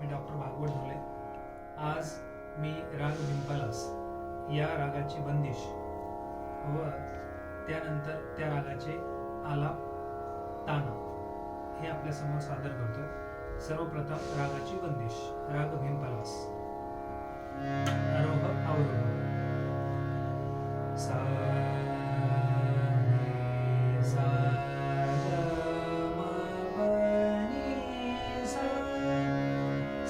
मी doctor Bhagwat Dhole. आज मी राग भिंपालास या रागाची बंदिश व त्यानंतर त्या रागाचे आलाप ताना हे आपल्यासमोर सादर करतो. सर्वप्रथम रागाची बंदिश राग भिंपालास